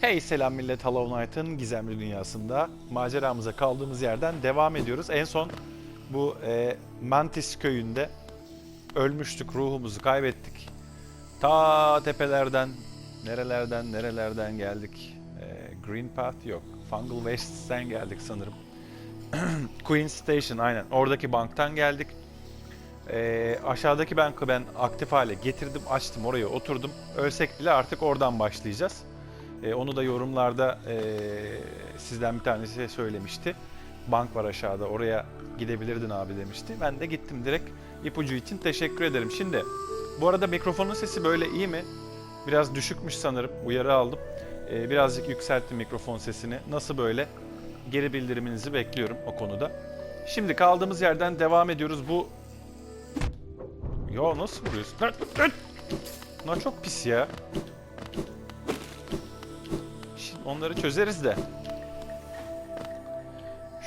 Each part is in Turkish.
Hey selam millet Hollow Knight'ın gizemli dünyasında maceramıza kaldığımız yerden devam ediyoruz. En son bu e, Mantis köyünde ölmüştük, ruhumuzu kaybettik. Ta tepelerden, nerelerden, nerelerden geldik. E, Green Path yok, Fungal Wastes'ten geldik sanırım. Queen Station aynen, oradaki banktan geldik. E, aşağıdaki bankı ben aktif hale getirdim, açtım, oraya oturdum. Ölsek bile artık oradan başlayacağız. E, onu da yorumlarda e, sizden bir tanesi söylemişti. Bank var aşağıda oraya gidebilirdin abi demişti. Ben de gittim direkt ipucu için teşekkür ederim. Şimdi bu arada mikrofonun sesi böyle iyi mi? Biraz düşükmüş sanırım. Uyarı aldım. E, birazcık yükselttim mikrofon sesini. Nasıl böyle? Geri bildiriminizi bekliyorum o konuda. Şimdi kaldığımız yerden devam ediyoruz. Bu... Yo nasıl vuruyorsun? Lan, lan! Çok pis ya. Onları çözeriz de.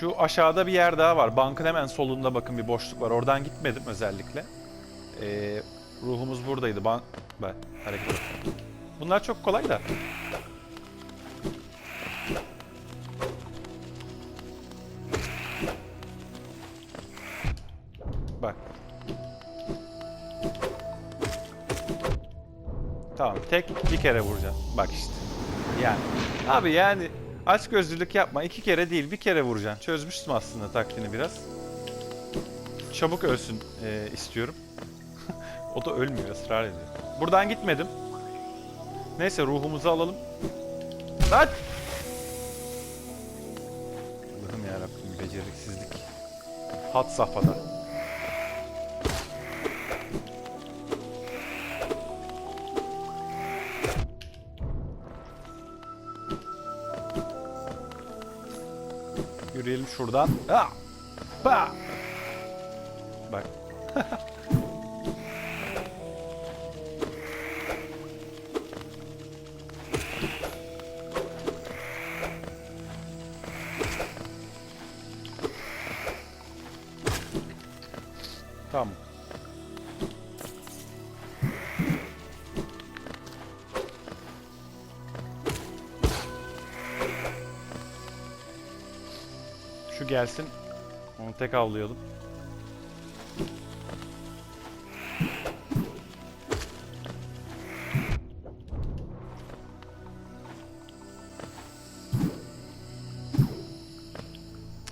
Şu aşağıda bir yer daha var. Bankın hemen solunda bakın bir boşluk var. Oradan gitmedim özellikle. Ee, ruhumuz buradaydı. Bank... Bak hareket et. Bunlar çok kolay da. Bak. Tamam. Tek bir kere vuracağım. Bak işte. Yani. Abi yani aç gözlülük yapma. iki kere değil bir kere vuracaksın. Çözmüştüm aslında taktiğini biraz. Çabuk ölsün e, istiyorum. o da ölmüyor ısrar ediyor. Buradan gitmedim. Neyse ruhumuzu alalım. Lan! Allah'ım yarabbim beceriksizlik. Hat safhada. Yürüyelim şuradan. Ah! Bah! Bak. Tamam. Gelsin. Onu tek avlayalım.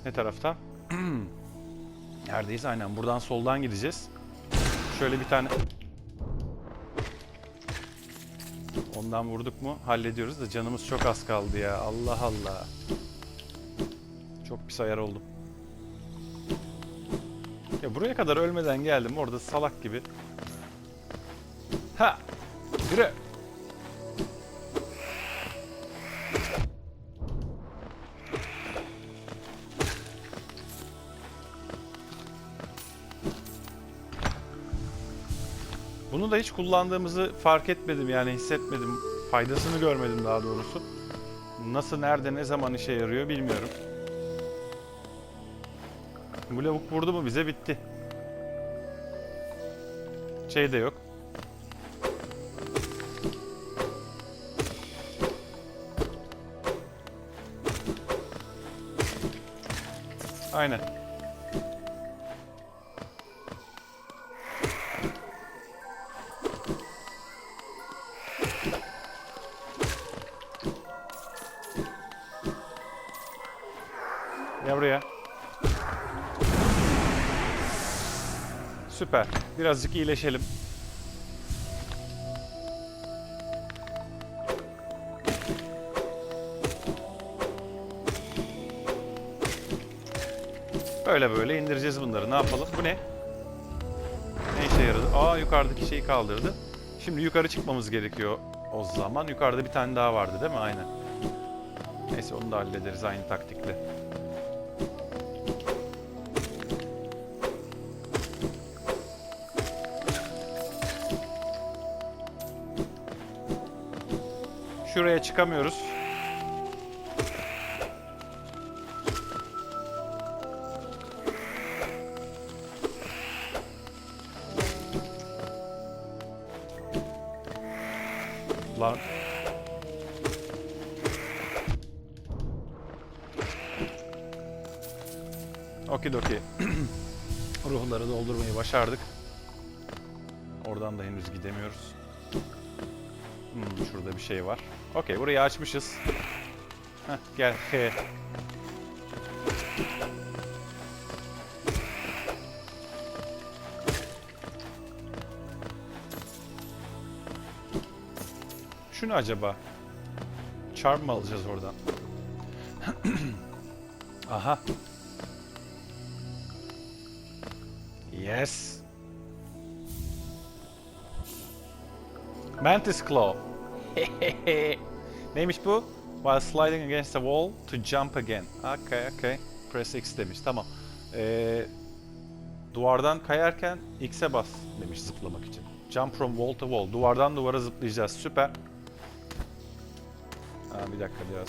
Ne tarafta? Neredeyiz? Aynen buradan soldan gideceğiz. Şöyle bir tane... Ondan vurduk mu hallediyoruz da canımız çok az kaldı ya. Allah Allah. Çok pis ayar oldum. Ya buraya kadar ölmeden geldim orada salak gibi. Ha! Yürü! Bunu da hiç kullandığımızı fark etmedim yani hissetmedim. Faydasını görmedim daha doğrusu. Nasıl, nerede, ne zaman işe yarıyor bilmiyorum. Bu lavuk vurdu mu bize bitti. Şey de yok. Aynen. Gel buraya. Süper. Birazcık iyileşelim. Böyle böyle indireceğiz bunları. Ne yapalım? Bu ne? Ne işe yaradı? Aa yukarıdaki şeyi kaldırdı. Şimdi yukarı çıkmamız gerekiyor o zaman. Yukarıda bir tane daha vardı değil mi? Aynen. Neyse onu da hallederiz aynı taktikle. Şuraya çıkamıyoruz. Lan. Okidoki. Ruhları doldurmayı başardık. Oradan da henüz gidemiyoruz. Hmm, şurada bir şey var. Okey burayı açmışız. Heh, gel. He. Şu ne acaba? Charm mı alacağız oradan? Aha. Yes. Mantis Claw. Neymiş bu? While sliding against the wall to jump again. Okay, okay. Press X demiş. Tamam. Ee, duvardan kayarken X'e bas demiş zıplamak için. Jump from wall to wall. Duvardan duvara zıplayacağız. Süper. Aa, bir dakika biraz.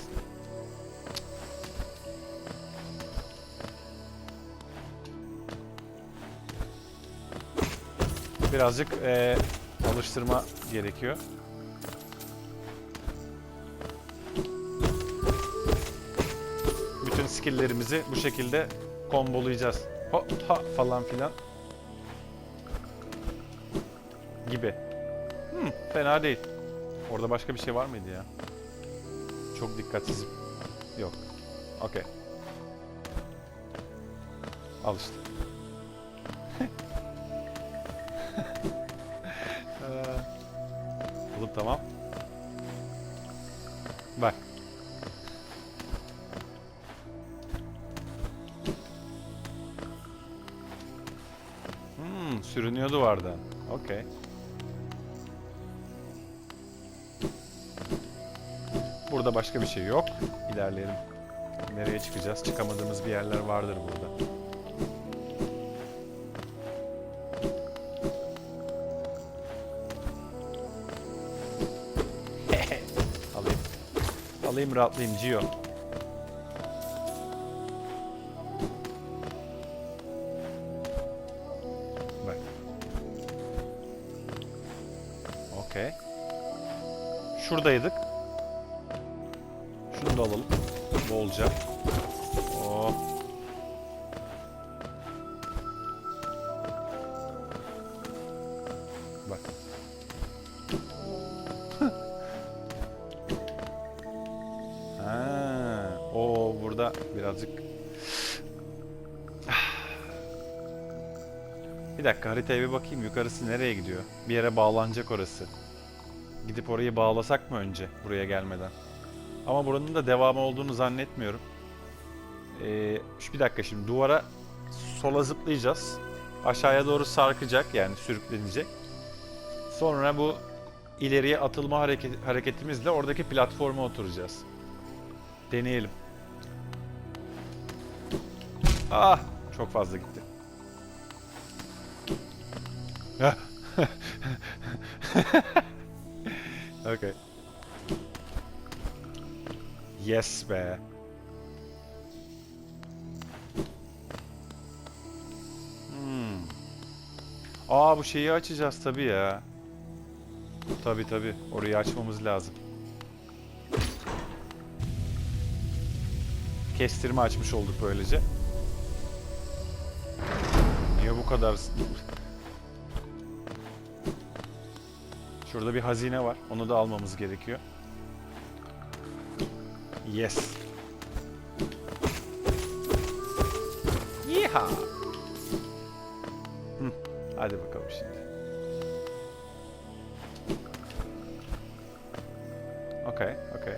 Birazcık eee, alıştırma gerekiyor. Skill'lerimizi bu şekilde kombolayacağız. Ha, ha falan filan. Gibi. Hmm, fena değil. Orada başka bir şey var mıydı ya? Çok dikkatsizim. Yok. Okey. Al işte. Oğlum tamam. Bak. Hmm, sürünüyor duvardan. Okey. Burada başka bir şey yok. İlerleyelim. Nereye çıkacağız? Çıkamadığımız bir yerler vardır burada. Alayım. Alayım rahatlayayım Gio. Okey. Şuradaydık. Şunu da alalım. Bolca. Oh. Bak. ha, o burada birazcık Bir dakika haritaya bir bakayım yukarısı nereye gidiyor? Bir yere bağlanacak orası. Gidip orayı bağlasak mı önce buraya gelmeden? Ama buranın da devamı olduğunu zannetmiyorum. Ee, şu bir dakika şimdi duvara sola zıplayacağız. Aşağıya doğru sarkacak yani sürüklenecek. Sonra bu ileriye atılma hareket, hareketimizle oradaki platforma oturacağız. Deneyelim. Ah! Çok fazla gitti. Okay. Yes be. Hmm. Aa bu şeyi açacağız tabii ya. Tabii tabii. Orayı açmamız lazım. Kestirme açmış olduk böylece. Niye bu kadar... Şurada bir hazine var. Onu da almamız gerekiyor. Yes. Yeehaw. Hı, hadi bakalım şimdi. Okay, okay.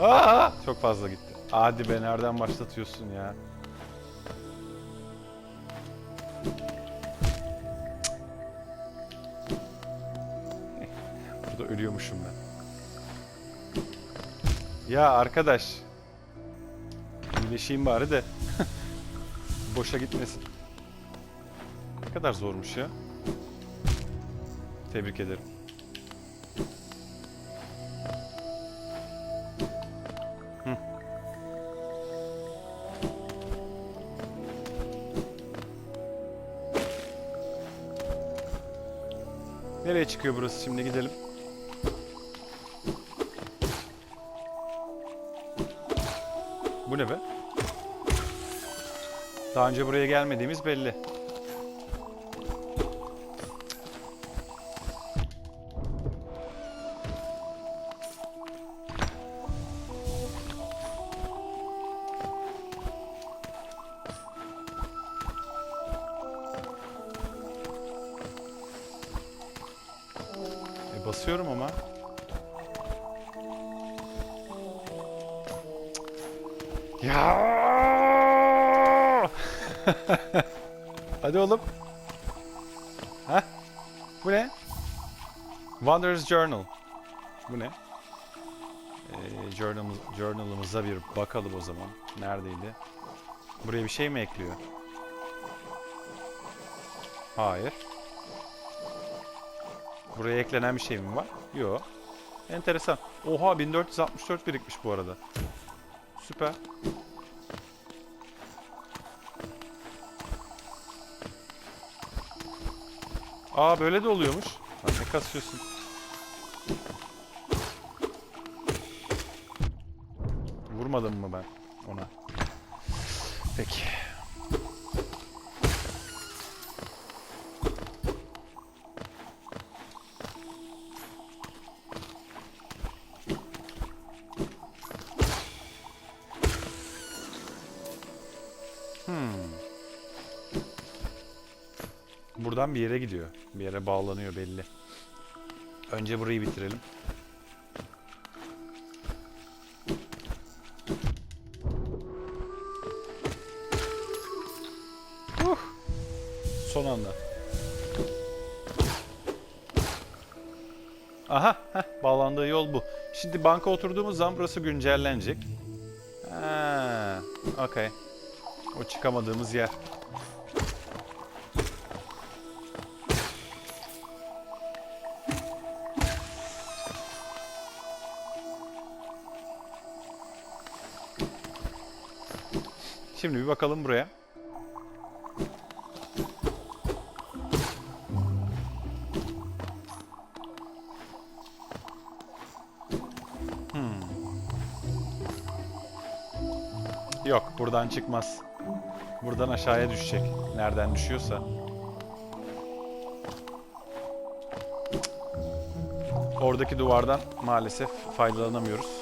Aa, çok fazla gitti. Hadi be nereden başlatıyorsun ya? Burada ölüyormuşum ben. Ya arkadaş. İyileşeyim bari de. Boşa gitmesin. Ne kadar zormuş ya. Tebrik ederim. Nereye çıkıyor burası şimdi gidelim. Ne be? Daha önce buraya gelmediğimiz belli. E basıyorum ama. Ya! Hadi oğlum. Ha? Bu ne? Wanderer's Journal. Bu ne? Ee, journal, journal'ımıza bir bakalım o zaman. Neredeydi? Buraya bir şey mi ekliyor? Hayır. Buraya eklenen bir şey mi var? Yok. Enteresan. Oha 1464 birikmiş bu arada. Süper. Aa böyle de oluyormuş. Lan ne kasıyorsun? Vurmadım mı ben ona? Peki. Buradan bir yere gidiyor. Bir yere bağlanıyor belli. Önce burayı bitirelim. Huh. Son anda. Aha, heh, bağlandığı yol bu. Şimdi banka oturduğumuz zaman burası güncellenecek. Ha, okey. O çıkamadığımız yer. Şimdi bir bakalım buraya. Hmm. Yok, buradan çıkmaz. Buradan aşağıya düşecek. Nereden düşüyorsa. Oradaki duvardan maalesef faydalanamıyoruz.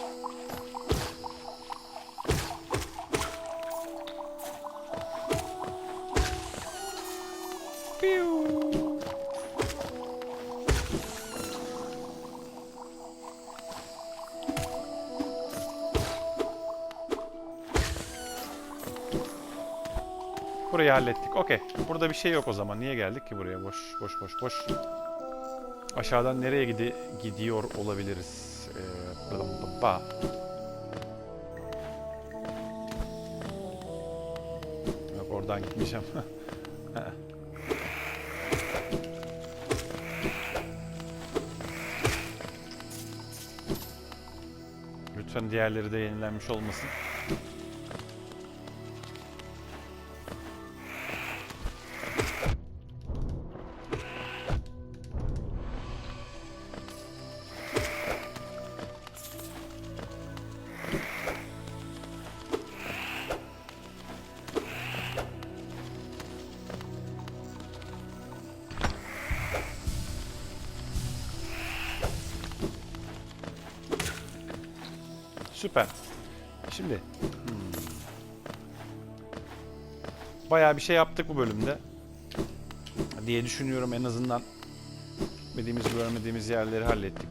Burayı hallettik. Okey. Burada bir şey yok o zaman. Niye geldik ki buraya? Boş, boş, boş, boş. Aşağıdan nereye gidi gidiyor olabiliriz? Ee, bla. Yok oradan gitmeyeceğim. Lütfen diğerleri de yenilenmiş olmasın. Süper. Şimdi hmm. bayağı bir şey yaptık bu bölümde diye düşünüyorum en azından bilmediğimiz görmediğimiz yerleri hallettik.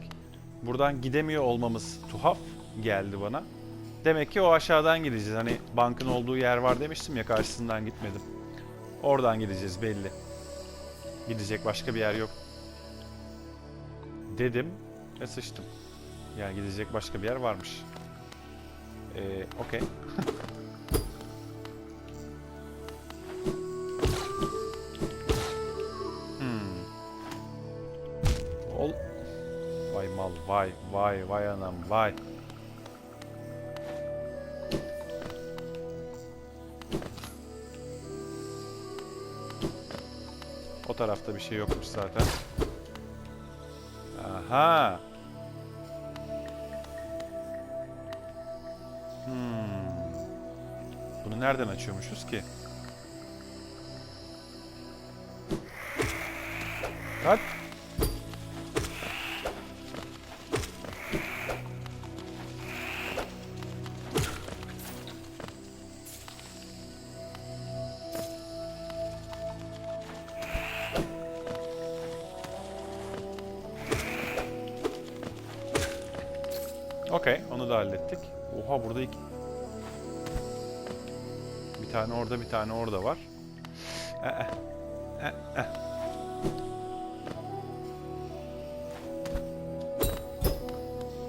Buradan gidemiyor olmamız tuhaf geldi bana. Demek ki o aşağıdan gideceğiz. Hani bankın olduğu yer var demiştim ya karşısından gitmedim. Oradan gideceğiz belli. Gidecek başka bir yer yok. Dedim ve sıçtım. Yani gidecek başka bir yer varmış. Ee, okey. hmm. Ol... Vay mal, vay, vay, vay anam, vay. O tarafta bir şey yokmuş zaten. Aha. Bunu nereden açıyormuşuz ki? Hadi. Okey, onu da hallettik. Oha burada iki... Tane orada, bir tane orada var. Eh, eh. Eh, eh.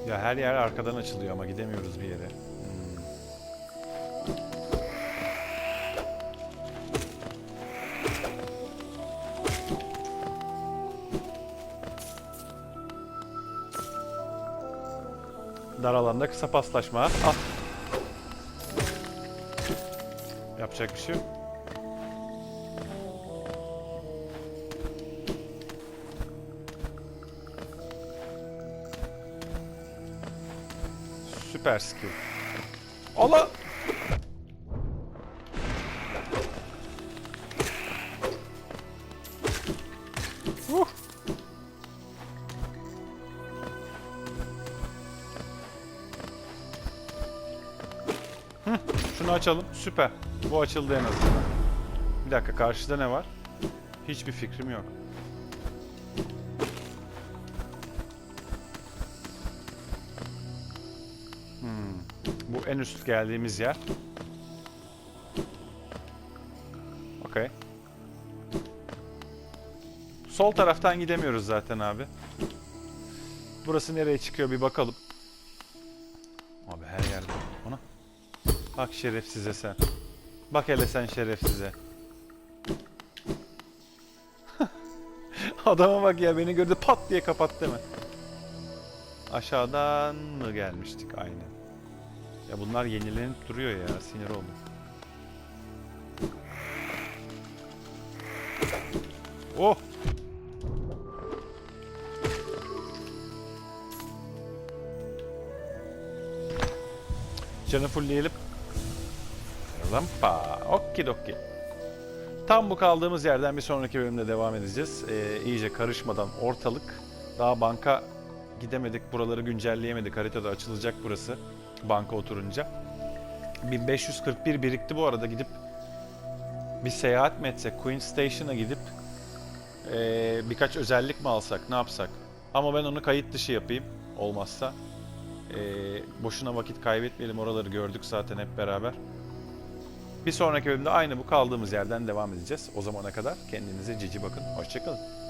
Ya her yer arkadan açılıyor ama gidemiyoruz bir yere. Hmm. Dar alanda kısa paslaşma. Ah. Yapacak bir şey yok. Süper skill. Allah! Uh! Hı, şunu açalım. Süper. Bu açıldı en azından. Bir dakika karşıda ne var? Hiçbir fikrim yok. Hmm. Bu en üst geldiğimiz yer. Okey. Sol taraftan gidemiyoruz zaten abi. Burası nereye çıkıyor bir bakalım. Abi her yerde. Ona. Bak şerefsize sen. Bak hele sen şerefsize. Adama bak ya beni gördü pat diye kapattı mı? Aşağıdan mı gelmiştik aynen. Ya bunlar yenilenip duruyor ya sinir oldum. Oh! Canı fullleyelim. Lampa. Okidoki. Tam bu kaldığımız yerden bir sonraki bölümde devam edeceğiz. Ee, iyice karışmadan ortalık. Daha banka gidemedik. Buraları güncelleyemedik. Haritada açılacak burası. Banka oturunca. 1541 birikti bu arada gidip bir seyahat mi etsek? Queen Station'a gidip ee, birkaç özellik mi alsak? Ne yapsak? Ama ben onu kayıt dışı yapayım. Olmazsa. Ee, boşuna vakit kaybetmeyelim. Oraları gördük zaten hep beraber. Bir sonraki bölümde aynı bu kaldığımız yerden devam edeceğiz. O zamana kadar kendinize cici bakın. Hoşçakalın.